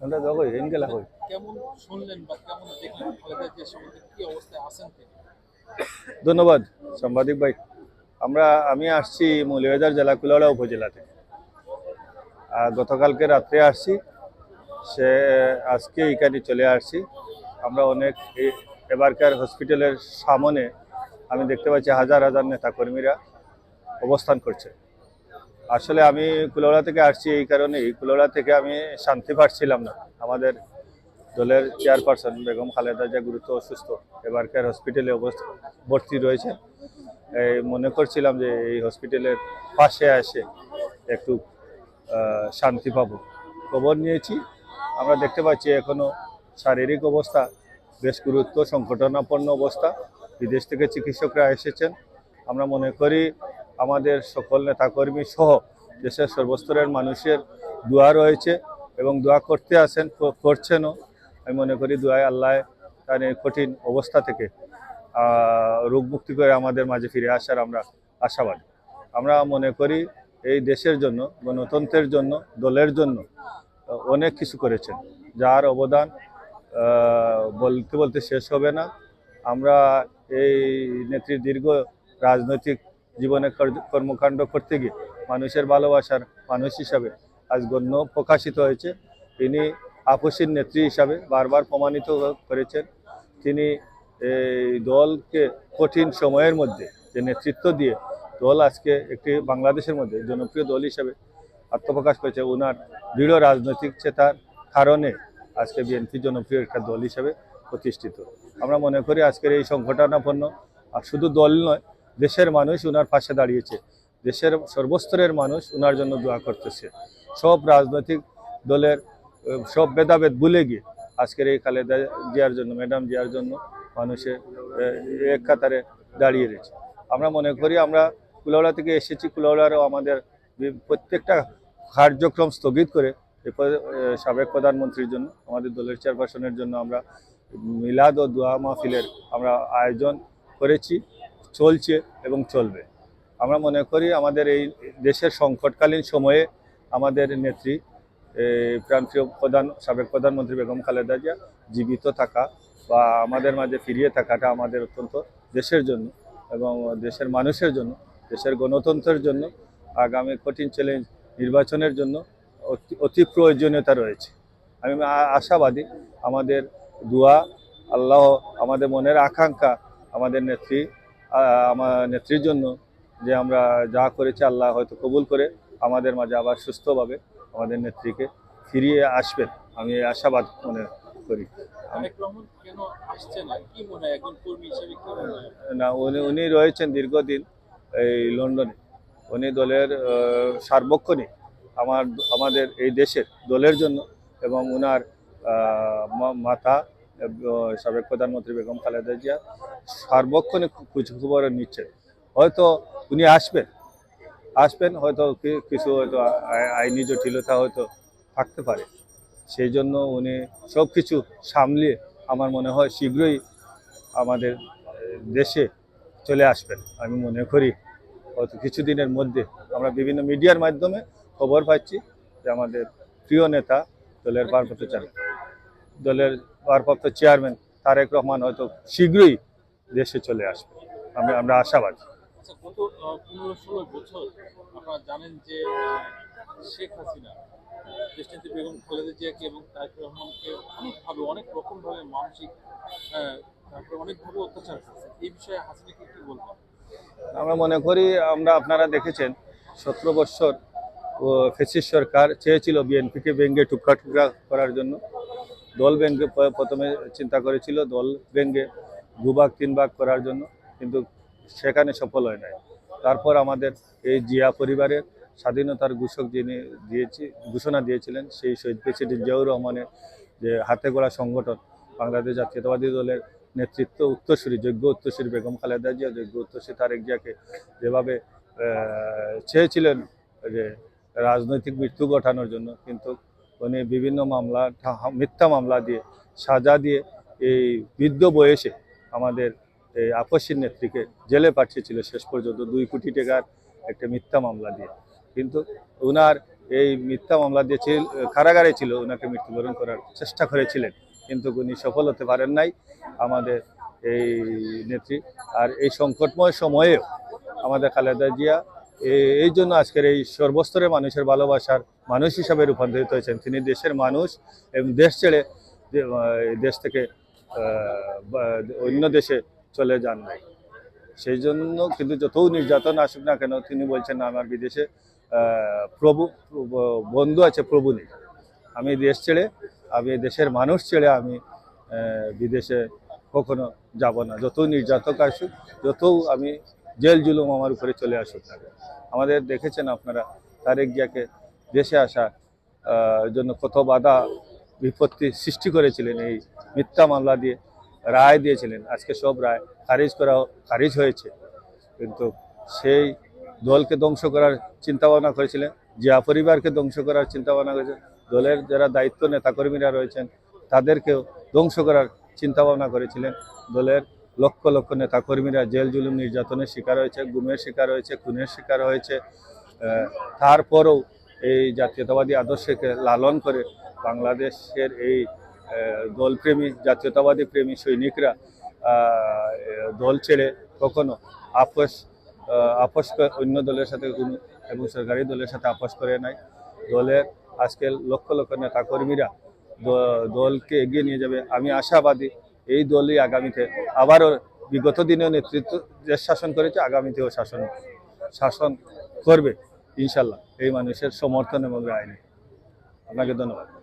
গেলা কই কেমন শুনলেন বা কেমন দেখলেন খালেদা জিয়া সম্বন্ধে কি অবস্থায় আছেন ধন্যবাদ সাংবাদিক ভাই। আমরা আমি আসছি মৌলভীবাজার জেলা কুলাউড়া উপজেলা থেকে। আর গতকালকে রাত্রে আসছি সে আজকে এখানে চলে আসছি। আমরা অনেক এবারকার হসপিটালের সামনে আমি দেখতে পাচ্ছি হাজার হাজার নেতাকর্মীরা অবস্থান করছে। আসলে আমি কুলাউড়া থেকে আসছি এই কারণেই। কুলাউড়া থেকে আমি শান্তি পাচ্ছিলাম না। আমাদের দলের চেয়ারপারসন বেগম খালেদা যা গুরুত্ব অসুস্থ এবারকার হসপিটালে অবস্থা, ভর্তি রয়েছে। এই মনে করছিলাম যে এই হসপিটালের পাশে এসে একটু শান্তি পাবো। খবর নিয়েছি, আমরা দেখতে পাচ্ছি এখনও শারীরিক অবস্থা বেশ গুরুত্ব সংকটনাপন্ন অবস্থা। বিদেশ থেকে চিকিৎসকরা এসেছেন। আমরা মনে করি আমাদের সকল নেতাকর্মী সহ দেশের সর্বস্তরের মানুষের দোয়া রয়েছে এবং দোয়া করতে আসেন করছেনও। আমি মনে করি দোয়ায় আল্লাহ তার কঠিন অবস্থা থেকে রোগ মুক্তি করে আমাদের মাঝে ফিরে আসার আমরা আশাবাদী। আমরা মনে করি এই দেশের জন্য, গণতন্ত্রের জন্য, দলের জন্য অনেক কিছু করেছেন। যার অবদান বলতে বলতে শেষ হবে না। আমরা এই নেত্রীর দীর্ঘ রাজনৈতিক জীবনে কর্মকাণ্ড করতে গিয়ে মানুষের ভালোবাসার মানুষ হিসাবে আজ গণ্য প্রকাশিত হয়েছে। তিনি আপসীর নেত্রী হিসাবে বারবার প্রমাণিত করেছেন। তিনি এই দলকে কঠিন সময়ের মধ্যে যে নেতৃত্ব দিয়ে দল আজকে একটি বাংলাদেশের মধ্যে জনপ্রিয় দল হিসাবে আত্মপ্রকাশ করেছে, ওনার দৃঢ় রাজনৈতিক চেতার কারণে আজকে বিএনপি জনপ্রিয় একটা দল হিসাবে প্রতিষ্ঠিত। আমরা মনে করি আজকের এই সংকটানাপন্ন আর শুধু দল নয় দেশের মানুষ ওনার পাশে দাঁড়িয়েছে। দেশের সর্বস্তরের মানুষ ওনার জন্য দোয়া করতেছে। সব রাজনৈতিক দলের সব ভেদাভেদ ভুলে গিয়ে আজকের এই খালেদা জিয়ার জন্য ম্যাডাম জিয়ার জন্য মানুষের আহ, এক কাতারে দাঁড়িয়ে রয়েছে। আমরা মনে করি আমরা কুলাউড়া থেকে এসেছি কুলাউড়ারও আমাদের প্রত্যেকটা কার্যক্রম স্থগিত করে সাবেক প্রধানমন্ত্রীর জন্য আমাদের দলের চেয়ারপারসনের জন্য আমরা মিলাদ ও দোয়া মাহফিলের আমরা আয়োজন করেছি। চলছে এবং চলবে। আমরা মনে করি আমাদের এই দেশের সংকটকালীন সময়ে আমাদের নেত্রী প্রান্তীয় প্রধান, সাবেক প্রধানমন্ত্রী বেগম খালেদা জিয়া জীবিত থাকা বা আমাদের মাঝে ফিরিয়ে থাকাটা আমাদের অত্যন্ত দেশের জন্য এবং দেশের মানুষের জন্য, দেশের গণতন্ত্রের জন্য, আগামী কঠিন চ্যালেঞ্জ নির্বাচনের জন্য অতি প্রয়োজনীয়তা রয়েছে। আমি আশাবাদী আমাদের দোয়া, আল্লাহ আমাদের মনের আকাঙ্ক্ষা আমাদের নেত্রী আমার নেত্রীর জন্য যে আমরা যা করেছি আল্লাহ হয়তো কবুল করে আমাদের মাঝে আবার সুস্থভাবে আমাদের নেত্রীকে ফিরিয়ে আসবেন। আমি আশাবাদ মনে করি। না উনি উনি রয়েছেন দীর্ঘদিন এই লন্ডনে। উনি দলের আহ, সার্বক্ষণিক আমার আমাদের এই দেশের দলের জন্য এবং উনার আহ, মা- মাতা আহ, সাবেক প্রধানমন্ত্রী বেগম খালেদা জিয়া সার্বক্ষণিক খোঁজ খবর নিচ্ছেন হয়তো উনি আসবেন আসবেন, হয়তো কিছু হয়তো আই- আইনি জটিলতা হয়তো থাকতে পারে। সেই জন্য উনি সব কিছু সামলিয়ে আমার মনে হয় শীঘ্রই আমাদের দেশে চলে আসবেন। আমি মনে করি হয়তো কিছুদিনের মধ্যে আমরা বিভিন্ন মিডিয়ার মাধ্যমে খবর পাচ্ছি যে আমাদের প্রিয় নেতা দলের ভারপ্রাপ্ত চেয়ারম্যান। দলের ভারপ্রাপ্ত চেয়ারম্যান তারেক রহমান হয়তো শীঘ্রই দেশে চলে আসবে। আমি আমরা আশাবাদী। আচ্ছা গত পনেরো ষোলো বছর আপনারা জানেন যে শেখ হাসিনা দেশনেত্রী বেগম খালেদা জিয়াকে এবং তারেক রহমানকে অনেকভাবে অনেক রকমভাবে মানসিক তারপরে অনেকভাবে অত্যাচার করছে। এই বিষয়ে হাসিনাকে কি বলবেন? আমরা মনে করি আমরা আপনারা দেখেছেন সতেরো বৎসর ফেসিস সরকার চেয়েছিল বিএনপিকে ব্যঙ্গে টুকরা টুকরা করার জন্য। দল প- প্রথমে চিন্তা করেছিল দল ব্যঙ্গে দুভাগ তিন ভাগ করার জন্য, কিন্তু সেখানে সফল হয় নাই। তারপর আমাদের এই জিয়া পরিবারের স্বাধীনতার ঘোষক যিনি দিয়েছি, ঘোষণা দিয়েছিলেন, সেই শহীদ প্রেসিডেন্ট জিয়াউর রহমানের যে হাতে গড়া সংগঠন, বাংলাদেশ জাতীয়তাবাদী দলের নেতৃত্ব, উত্তরসূরি, যোগ্য উত্তরসূরি বেগম খালেদা জিয়া, যোগ্য উত্তরসূরি তারেক জিয়াকে যেভাবে চেয়েছিলেন যে রাজনৈতিক মৃত্যু ঘটানোর জন্য, কিন্তু উনি বিভিন্ন মামলা মিথ্যা মামলা দিয়ে, সাজা দিয়ে এই বৃদ্ধ বয়সে আমাদের এই আপসীর নেত্রীকে জেলে পাঠিয়েছিল শেষ পর্যন্ত দুই কোটি টাকার একটা মিথ্যা মামলা দিয়ে। কিন্তু ওনার এই মিথ্যা মামলা দিয়ে কারাগারে ছিল ওনাকে মৃত্যুবরণ করার চেষ্টা করেছিলেন। কিন্তু উনি সফল হতে পারেন নাই। আমাদের এই নেত্রী, আর এই সংকটময় সময়েও আমাদের খালেদা জিয়া এই জন্য আজকের এই সর্বস্তরের মানুষের ভালোবাসার মানুষ হিসাবে রূপান্তরিত হয়েছেন। তিনি দেশের মানুষ এবং দেশ ছেড়ে দেশ থেকে অন্য দেশে চলে যান নাই। সেই জন্য কিন্তু যত নির্যাতন আসুক না কেন, তিনি বলছেন আমার বিদেশে প্রভু বন্ধু আছে, প্রভু নেই। আমি দেশ ছেড়ে, আমি দেশের মানুষ ছেড়ে আমি বিদেশে কখনো যাব না। যত নির্যাতক আসুক, যত আমি জেল জুলুম আমার উপরে চলে আসুক না। আমাদের দেখেছেন আপনারা, তারেক জিয়াকে দেশে আসা জন্য কত বাধা, বিপত্তি সৃষ্টি করেছিলেন এই মিথ্যা মামলা দিয়ে, রায় দিয়েছিলেন। আজকে সব রায় খারিজ করা, খারিজ হয়েছে। কিন্তু সেই দলকে ধ্বংস করার চিন্তা ভাবনা করেছিলেন, জিয়া পরিবারকে ধ্বংস করার চিন্তা ভাবনা করেছেন দলের যারা দায়িত্ব নেতাকর্মীরা রয়েছেন, তাদেরকেও ধ্বংস করার চিন্তা ভাবনা করেছিলেন। দলের লক্ষ লক্ষ নেতাকর্মীরা জেল, জুলুম, নির্যাতনের শিকার হয়েছে, গুমের শিকার হয়েছে, খুনের শিকার হয়েছে। তারপরেও এই জাতীয়তাবাদী আদর্শকে লালন করে বাংলাদেশের এই দলপ্রেমী, জাতীয়তাবাদী প্রেমী সৈনিকরা দল ছেড়ে কখনো আপোষ আপোষ অন্য দলের সাথে কোনো এবং সরকারি দলের সাথে আপোষ করে নাই। দলের আজকে লক্ষ লক্ষ নেতা কর্মীরা দ- দলকে এগিয়ে নিয়ে যাবে। আমি আশাবাদী এই দলই আগামীতে আবারও বিগত দিনেও নেতৃত্ব দেশ শাসন করেছে, আগামীতেও শাসন শাসন করবে। ইনশাল্লাহ এই মানুষের সমর্থন এবং রায় নেই আপনাকে ধন্যবাদ।